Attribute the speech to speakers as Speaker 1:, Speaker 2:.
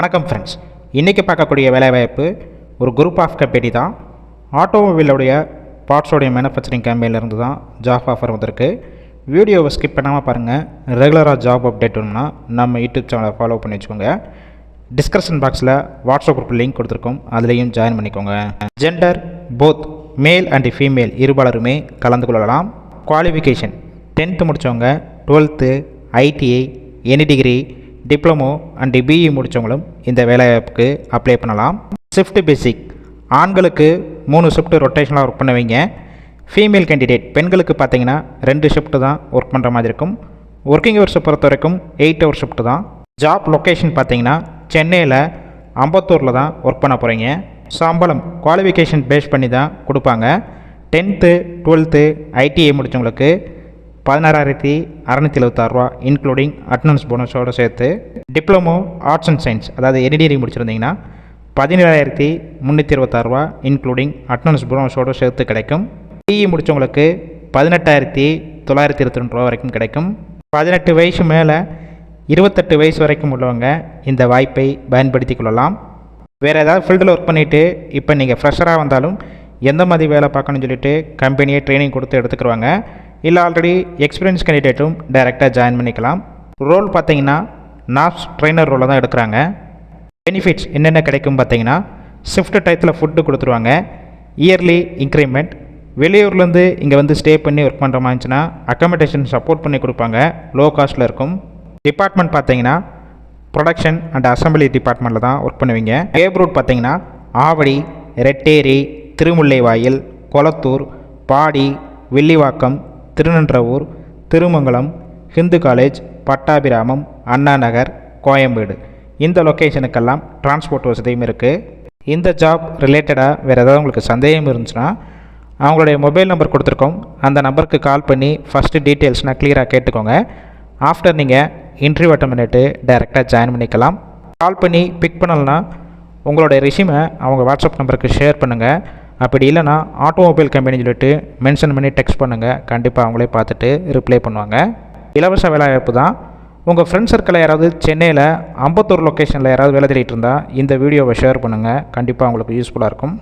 Speaker 1: வணக்கம் ஃப்ரெண்ட்ஸ் இன்றைக்கி பார்க்கக்கூடிய வேலைவாய்ப்பு ஒரு குரூப் ஆஃப் கம்பெனி தான். ஆட்டோமொபைலுடைய பார்ட்ஸோடைய மேனுஃபேக்சரிங் கம்பெனிலேருந்து தான் ஜாப் ஆஃபர் வந்திருக்கு. வீடியோவை ஸ்கிப் பண்ணாமல் பாருங்கள் ரெகுலராக ஜாப் அப்டேட் வேணும்னா நம்ம யூடியூப் சேனலை ஃபாலோ பண்ணி வச்சுக்கோங்க. டிஸ்கிரிப்ஷன் பாக்ஸில் வாட்ஸ்அப் குரூப் லிங்க் கொடுத்துருக்கோம். அதுலேயும் ஜாயின் பண்ணிக்கோங்க. Gender both male and female இருபாலருமே கலந்து கொள்ளலாம். குவாலிஃபிகேஷன் டென்த்து முடித்தவங்க twelfth ITI any degree diploma and BE முடித்தவங்களும் இந்த வேலைவாய்ப்புக்கு அப்ளை பண்ணலாம். ஷிஃப்ட் பேசிக் ஆண்களுக்கு மூணு ஷிஃப்ட் ரொட்டேஷனாக ஒர்க் பண்ணுவீங்க. ஃபீமேல் கேண்டிடேட் பெண்களுக்கு பார்த்தீங்கன்னா ரெண்டு ஷிஃப்ட்டு தான் ஒர்க் பண்ணுற மாதிரி இருக்கும். ஒர்க்கிங் ஹவர்ஸை பொறுத்த வரைக்கும் எயிட் ஹவர் ஷிஃப்ட் தான். ஜாப் லொக்கேஷன் பார்த்தீங்கன்னா சென்னையில் அம்பத்தூரில் தான் ஒர்க் பண்ண போகிறீங்க சம்பளம் குவாலிஃபிகேஷன் பேஸ் பண்ணி தான் கொடுப்பாங்க. டென்த்து டுவெல்த்து ஐடிஐ முடித்தவங்களுக்கு பதினாறாயிரத்தி அறநூற்றி எழுபத்தாறுரூவா இன்க்ளூடிங் அட்டனன்ஸ் போனஸோடு சேர்த்து டிப்ளமோ ஆர்ட்ஸ் அண்ட் சயின்ஸ் அதாவது என்டிடிகிரி முடிச்சிருந்தீங்கன்னா பதினேழாயிரத்தி முந்நூற்றி இருபத்தாறுரூவா இன்க்ளூடிங் அட்டனன்ஸ் போனஸோடு சேர்த்து கிடைக்கும். பிஇ முடித்தவங்களுக்கு பதினெட்டாயிரத்தி தொள்ளாயிரத்தி இருபத்தி ரெண்டு ரூபா வரைக்கும் கிடைக்கும். பதினெட்டு வயசு மேலே இருபத்தெட்டு வயசு வரைக்கும் உள்ளவங்க இந்த வாய்ப்பை பயன்படுத்தி கொள்ளலாம். வேறு ஏதாவது ஃபீல்டில் ஒர்க் பண்ணிவிட்டு இப்போ நீங்கள் ஃப்ரெஷராக வந்தாலும் எந்த மாதிரி வேலை பார்க்கணும்னு சொல்லிட்டு கம்பெனியே ட்ரைனிங் கொடுத்து எடுத்துக்கிறாங்க இல்லை ஆல்ரெடி எக்ஸ்பீரியன்ஸ் கேண்டிடேட்டும் டைரெக்டாக ஜாயின் பண்ணிக்கலாம். ரோல் பார்த்தீங்கன்னா நாப்ஸ் ட்ரைனர் ரோலில் தான் எடுக்கிறாங்க. பெனிஃபிட்ஸ் என்னென்ன கிடைக்கும் பார்த்தீங்கன்னா ஷிஃப்ட் டயத்தில் ஃபுட்டு கொடுத்துருவாங்க. இயர்லி இன்க்ரிமெண்ட் வெளியூர்லேருந்து இங்கே வந்து ஸ்டே பண்ணி ஒர்க் பண்ணுற மாதிரி இருந்துச்சுன்னா அக்கமடேஷன் சப்போர்ட் பண்ணி கொடுப்பாங்க. லோ காஸ்ட்டில் இருக்கும். டிபார்ட்மெண்ட் பார்த்தீங்கன்னா ப்ரொடக்ஷன் அண்ட் அசம்பிளி டிபார்ட்மெண்ட்டில் தான் ஒர்க் பண்ணுவீங்க. கேப் ரூட் பார்த்தீங்கன்னா ஆவடி ரெட்டேரி திருமுல்லைவாயில் கொளத்தூர் பாடி வில்லிவாக்கம் திருநன்றவூர் திருமங்கலம் ஹிந்து காலேஜ் பட்டாபிராமம் அண்ணா நகர் கோயம்பேடு. இந்த லொக்கேஷனுக்கெல்லாம் டிரான்ஸ்போர்ட் வசதியும் இருக்குது இந்த ஜாப் ரிலேட்டடாக வேறு ஏதாவது உங்களுக்கு சந்தேகம் இருந்துச்சுன்னா அவங்களுடைய மொபைல் நம்பர் கொடுத்துருக்கோம். அந்த நம்பருக்கு கால் பண்ணி ஃபஸ்ட்டு டீட்டெயில்ஸ்னால் க்ளியராக கேட்டுக்கோங்க. ஆஃப்டர் நீங்கள் இன்டர்வியூ அட்டன் பண்ணிவிட்டு டைரெக்டாக ஜாயின் பண்ணிக்கலாம். கால் பண்ணி பிக் பண்ணலன்னா உங்களுடைய ரெஷ்யூமை அவங்க வாட்ஸ்அப் நம்பருக்கு ஷேர் பண்ணுங்கள் அப்படி இல்லைனா ஆட்டோமொபைல் கம்பெனி சொல்லிட்டு மென்ஷன் பண்ணி டெக்ஸ்ட் பண்ணுங்கள் கண்டிப்பாக அவங்களே பார்த்துட்டு ரிப்ளை பண்ணுவாங்க. இலவச வேலைவாய்ப்பு தான். உங்கள் ஃப்ரெண்ட் சர்க்கிளில் யாராவது சென்னையில் அம்பத்தூர் லொக்கேஷனில் யாராவது வேலை தேடிட்டு இருந்தால் இந்த வீடியோவை ஷேர் பண்ணுங்கள் கண்டிப்பாக உங்களுக்கு யூஸ்ஃபுல்லாக இருக்கும்.